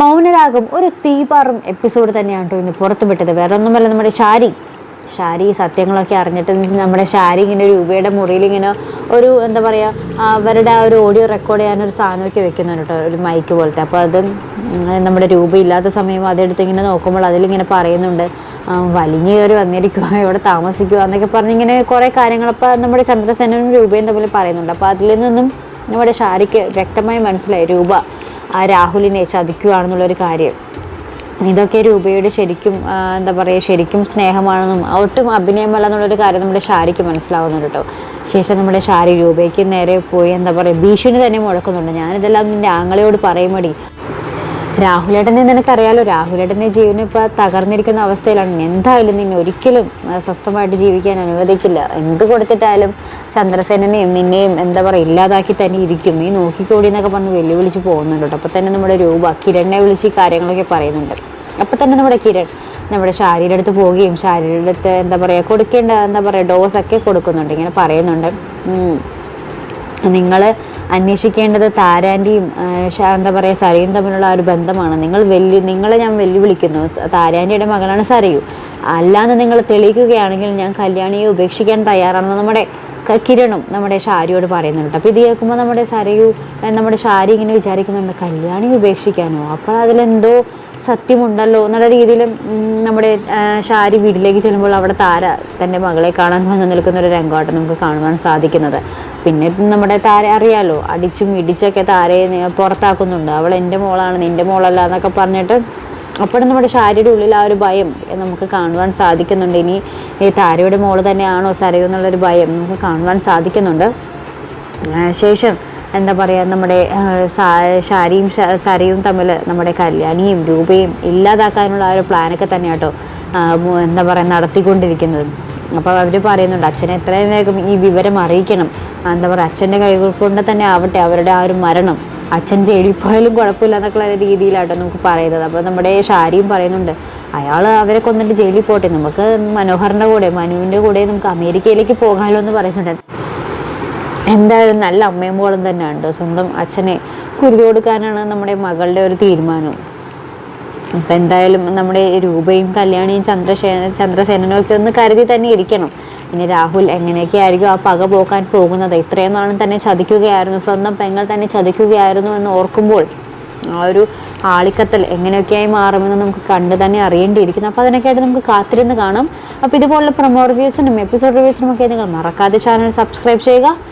മൗനരാഗം ഒരു തീപാറും എപ്പിസോഡ് തന്നെയാണ് കേട്ടോ ഇന്ന് പുറത്തു വിട്ടത് വേറെ ഒന്നുമല്ല നമ്മുടെ ഷാരി. ഷാരി സത്യങ്ങളൊക്കെ അറിഞ്ഞിട്ട് നമ്മുടെ ഷാരി ഇങ്ങനെ രൂപയുടെ മുറിയിൽ ഇങ്ങനെ ഒരു എന്താ പറയുക അവരുടെ ആ ഒരു ഓഡിയോ റെക്കോർഡ് ചെയ്യാനൊരു സാധനമൊക്കെ വെക്കുന്നുണ്ട് കേട്ടോ ഒരു മൈക്ക് പോലത്തെ. അപ്പോൾ അത് നമ്മുടെ രൂപ ഇല്ലാത്ത സമയം അതെടുത്ത് ഇങ്ങനെ നോക്കുമ്പോൾ അതിലിങ്ങനെ പറയുന്നുണ്ട് വലിഞ്ഞു കയറി വന്നിരിക്കുക ഇവിടെ താമസിക്കുക എന്നൊക്കെ പറഞ്ഞ് ഇങ്ങനെ കുറേ കാര്യങ്ങളപ്പോൾ നമ്മുടെ ചന്ദ്രസേനനും രൂപയും തമ്മിൽ പറയുന്നുണ്ട്. അപ്പോൾ അതിൽ നിന്നും നമ്മുടെ ഷാരിക്ക് വ്യക്തമായി മനസ്സിലായി രൂപ ആ രാഹുലിനെ ചതിക്കുകയാണെന്നുള്ളൊരു കാര്യം. ഇതൊക്കെ രൂപയുടെ ശരിക്കും എന്താ പറയുക ശരിക്കും സ്നേഹമാണെന്നും ഒട്ടും അഭിനയമല്ല എന്നുള്ളൊരു കാര്യം നമ്മുടെ ഷാരിക്ക് മനസ്സിലാവുന്നുണ്ട് കേട്ടോ. ശേഷം നമ്മുടെ ഷാരി രൂപയ്ക്ക് നേരെ പോയി എന്താ പറയുക ഭീഷണി തന്നെ മുഴക്കുന്നുണ്ട്. ഞാനിതെല്ലാം നിന്റെ ആങ്ങളയോട് പറയുമടി. രാഹുലേട്ടനെ നിനക്കറിയാലോ രാഹുലേട്ടന്റെ ജീവൻ ഇപ്പോൾ തകർന്നിരിക്കുന്ന അവസ്ഥയിലാണ്. എന്തായാലും നിന്നെ ഒരിക്കലും സ്വസ്ഥമായിട്ട് ജീവിക്കാൻ അനുവദിക്കില്ല. എന്ത് കൊടുത്തിട്ടായാലും ചന്ദ്രസേനനെയും നിന്നെയും എന്താ പറയുക ഇല്ലാതാക്കി തന്നെ ഇരിക്കും. നീ നോക്കിക്കോടി എന്നൊക്കെ പറഞ്ഞ് വെല്ലുവിളിച്ച് പോകുന്നുണ്ട് കേട്ടോ. അപ്പോൾ തന്നെ നമ്മുടെ രൂപ കിരണിനെ വിളിച്ച് ഈ കാര്യങ്ങളൊക്കെ പറയുന്നുണ്ട്. അപ്പോൾ തന്നെ നമ്മുടെ കിരൺ നമ്മുടെ ശാരീരിക അടുത്ത് പോവുകയും ശാരിയുടെ അടുത്ത് എന്താ പറയുക കൊടുക്കേണ്ട എന്താ പറയുക ഡോസൊക്കെ കൊടുക്കുന്നുണ്ട്. ഇങ്ങനെ പറയുന്നുണ്ട്. നിങ്ങൾ അന്വേഷിക്കേണ്ടത് താരാന്റെയും എന്താ പറയുക സരയും തമ്മിലുള്ള ആ ഒരു ബന്ധമാണ്. നിങ്ങൾ വെല്ലു നിങ്ങളെ ഞാൻ വെല്ലുവിളിക്കുന്നു. താരാന്റെയുടെ മകളാണ് സരയു. അല്ലാതെ നിങ്ങൾ തെളിയിക്കുകയാണെങ്കിൽ ഞാൻ കല്യാണിയെ ഉപേക്ഷിക്കാൻ തയ്യാറാണെന്ന് നമ്മുടെ കിരണും നമ്മുടെ ഷാരിയോട് പറയുന്നുണ്ട്. അപ്പോൾ ഇത് കേൾക്കുമ്പോൾ നമ്മുടെ സരയു നമ്മുടെ ഷാരി ഇങ്ങനെ വിചാരിക്കുന്നുണ്ട് കല്യാണി ഉപേക്ഷിക്കാനോ? അപ്പോൾ അതിലെന്തോ സത്യമുണ്ടല്ലോ എന്നുള്ള രീതിയിൽ നമ്മുടെ ഷാരി വീട്ടിലേക്ക് ചെല്ലുമ്പോൾ അവിടെ താര തന്റെ മകളെ കാണാൻ വന്ന് നിൽക്കുന്ന ഒരു രംഗമായിട്ട് നമുക്ക് കാണുവാൻ സാധിക്കുന്നത്. പിന്നെ നമ്മുടെ താര അറിയാലോ അടിച്ചും ഇടിച്ചൊക്കെ താരയെ പുറത്താക്കുന്നുണ്ട്. അവൾ എന്റെ മോളാണ് നിന്റെ മോളല്ല എന്നൊക്കെ പറഞ്ഞിട്ട് അപ്പോഴും നമ്മുടെ ഷാരിയുടെ ഉള്ളിൽ ആ ഒരു ഭയം നമുക്ക് കാണുവാൻ സാധിക്കുന്നുണ്ട്. ഇനി ഈ താരയുടെ മോൾ തന്നെയാണോ സരയോ എന്നുള്ളൊരു ഭയം നമുക്ക് കാണുവാൻ സാധിക്കുന്നുണ്ട്. ശേഷം എന്താ പറയുക നമ്മുടെ ശാരിയും സരയും തമ്മിൽ നമ്മുടെ കല്യാണിയും രൂപയും ഇല്ലാതാക്കാനുള്ള ആ ഒരു പ്ലാനൊക്കെ തന്നെ കേട്ടോ എന്താ പറയുക നടത്തിക്കൊണ്ടിരിക്കുന്നത്. അപ്പോൾ അവർ പറയുന്നുണ്ട് അച്ഛനെ എത്രയും വേഗം ഈ വിവരം അറിയിക്കണം. എന്താ പറയുക അച്ഛന്റെ കൈകൾ കൊണ്ട് തന്നെ ആവട്ടെ അവരുടെ ആ ഒരു മരണം. അച്ഛൻ ജയിലിൽ പോയാലും കുഴപ്പമില്ല എന്നൊക്കെയുള്ള രീതിയിലാട്ടോ നമുക്ക് പറയുന്നത്. അപ്പോൾ നമ്മുടെ ഷാരിയും പറയുന്നുണ്ട് അയാൾ അവരെ കൊന്നിട്ട് ജയിലിൽ പോട്ടെ. നമുക്ക് മനോഹറിന്റെ കൂടെ മനുവിന്റെ കൂടെ നമുക്ക് അമേരിക്കയിലേക്ക് പോകാമല്ലോ എന്ന് പറയുന്നുണ്ട്. എന്തായാലും നല്ല അമ്മയും പോലും തന്നെ കേട്ടോ സ്വന്തം അച്ഛനെ കുരുതി കൊടുക്കാനാണ് നമ്മുടെ മകളുടെ ഒരു തീരുമാനം. അപ്പം എന്തായാലും നമ്മുടെ രൂപയും കല്യാണിയും ചന്ദ്രശേ ചന്ദ്രസേനനും ഒക്കെ ഒന്ന് കരുതി തന്നെ ഇരിക്കണം. ഇനി രാഹുൽ എങ്ങനെയൊക്കെ ആയിരിക്കും ആ പക പോക്കാൻ പോകുന്നത്? ഇത്രയും നാളും തന്നെ ചതിക്കുകയായിരുന്നു. സ്വന്തം പെങ്ങൾ തന്നെ ചതിക്കുകയായിരുന്നു എന്ന് ഓർക്കുമ്പോൾ ആ ഒരു ആളിക്കത്തൽ എങ്ങനെയൊക്കെയായി മാറുമെന്ന് നമുക്ക് കണ്ട് തന്നെ അറിയേണ്ടിയിരിക്കുന്നു. അപ്പോൾ അതിനൊക്കെയായിട്ട് നമുക്ക് കാത്തിരുന്ന് കാണാം. അപ്പോൾ ഇതുപോലുള്ള പ്രൊമോ റിവ്യൂസിനും എപ്പിസോഡ് റിവ്യൂസിനും ഒക്കെ നിങ്ങൾ മറക്കാതെ ചാനൽ സബ്സ്ക്രൈബ് ചെയ്യുക.